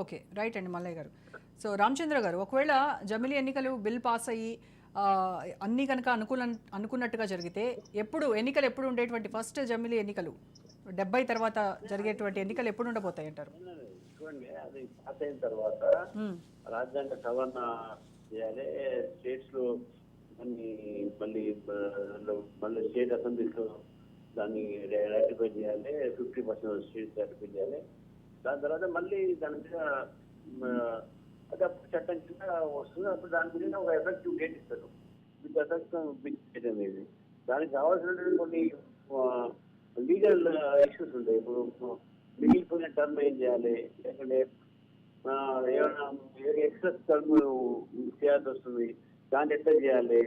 Okay right అండి మల్లయ్య గారు. So Ramachandra గారు ఒకవేళ జమిలీ ఎన్నికలు బిల్ పాస్ అయ్యి అన్ని కనుక అనుకూల అనుకున్నట్టుగా జరిగితే ఎప్పుడు ఎన్నికలు ఎప్పుడు ఉండేటువంటి ఫస్ట్ జమిలీ ఎన్నికలు? డెబ్బై తర్వాత జరిగేటువంటి ఎన్నికలు ఎప్పుడు ఉండబోతాయి అంటారు? చూడండి అది పాస్ అయిన తర్వాత. రాజ్యాంగ సవరణ చేయాలి స్టేట్స్లో మళ్ళీ మళ్ళీ మళ్ళీ స్టేట్ అసెంబ్లీస్ దాన్ని రాటిఫై చేయాలి ఫిఫ్టీ పర్సెంట్ స్టేట్స్ రాటిఫై చేయాలి. దాని తర్వాత మళ్ళీ దాని మీద అది అప్పుడు చట్టం కింద వస్తుంది. అప్పుడు దాని మీద ఒక ఎఫెక్టివ్ డేట్ ఇస్తారు. విత్ ఎఫెక్ట్ అనేది. దానికి కావాల్సినటువంటి కొన్ని లీగల్ ఇష్యూస్ ఉంటాయి. ఇప్పుడు మిగిలిపోయిన టర్మ్ ఏం చేయాలి? లేకుంటే ఏమైనా ఎక్సెస్ టర్మ్ చేయాల్సి వస్తుంది. దాన్ని ఎట్లా చేయాలి?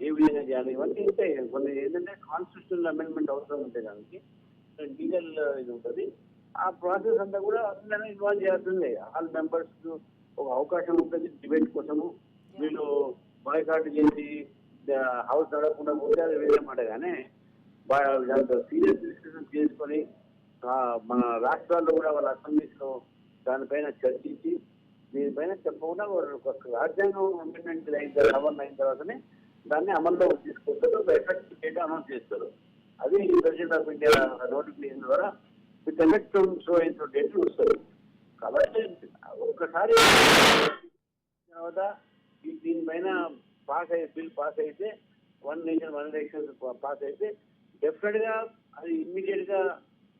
ఏ విధంగా చేయాలి? ఇవన్నీ ఉంటాయి. కొన్ని ఏంటంటే కాన్స్టిట్యూషనల్ అమెండ్మెంట్ అవసరం ఉంటాయి దానికి. లీగల్ ఇది ఉంటుంది. ఆ ప్రాసెస్ అంతా కూడా అందరినీ ఇన్వాల్వ్ చేయాల్సిందే. ఆల్ మెంబర్స్ ఒక అవకాశం ఉంటుంది డిబేట్ కోసము. వీళ్ళు బాయ్కాట్ చేసి హౌస్ నడవకుండా పోతే అది వేరే మాట కానీ దాంతో సీరియస్ డిస్కషన్ చేసుకొని మన రాష్ట్రాల్లో కూడా వాళ్ళ అసెంబ్లీస్లో దానిపైన చర్చించి దీనిపైన చెప్పకుండా రాజ్యాంగం అమెండ్మెంట్ అయిన తర్వాత అమలు అయిన తర్వాతనే దాన్ని అమల్లో తీసుకొస్తారు ఒక ఎఫెక్ట్ డేట్ అనౌన్స్ చేస్తారు. అది ప్రెసిడెంట్ ఆఫ్ ఇండియా నోటిఫికేషన్ ద్వారా విత్ ఎఫెక్ట్ సో ఇంత డేట్ వస్తారు కాబట్టి ఒక్కసారి తర్వాత దీనిపైన పాస్ అయ్యే బిల్ పాస్ అయితే one nation one election pass అయితే డెఫినెట్గా అది ఇమ్మీడియట్గా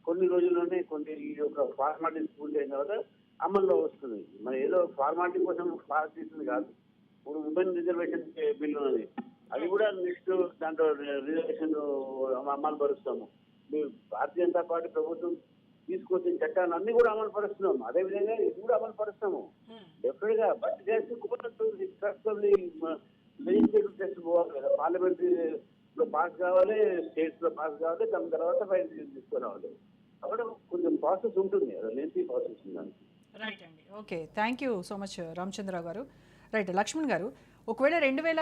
కొన్ని రోజుల్లోనే కొన్ని ఈ యొక్క ఫార్మాలిటీ పూర్తి అయిన తర్వాత అమల్లో వస్తుంది. మరి ఏదో ఫార్మాలిటీ కోసం పాస్ చేసింది కాదు. ఇప్పుడు ఉమెన్ రిజర్వేషన్ బిల్ ఉన్నది. అది కూడా నెక్స్ట్ దాంట్లో రిజర్వేషన్ అమలు పరుస్తాము. భారతీయ జనతా పార్టీ ప్రభుత్వం తీసుకొచ్చిన చట్టాన్ని అన్ని కూడా అమలు పరుస్తున్నాము. అదే విధంగా ఇది కూడా అమలు పరుస్తాము డెఫినెట్గా బట్ లెజిస్లేటివ్ టెస్ట్ పోవాలి కదా. పార్లమెంటరీ లో పాస్ కావాలి స్టేట్స్లో పాస్ కావాలి దాని తర్వాత బయట తీసుకురావాలి. కాబట్టి కొంచెం ప్రాసెస్ ఉంటుంది. లెంతీ ప్రాసెస్ ఉంది దానికి. రైట్ అండి. Okay thank you so much Ramachandra గారు. రైట్ లక్ష్మణ్ గారు ఒకవేళ రెండు వేల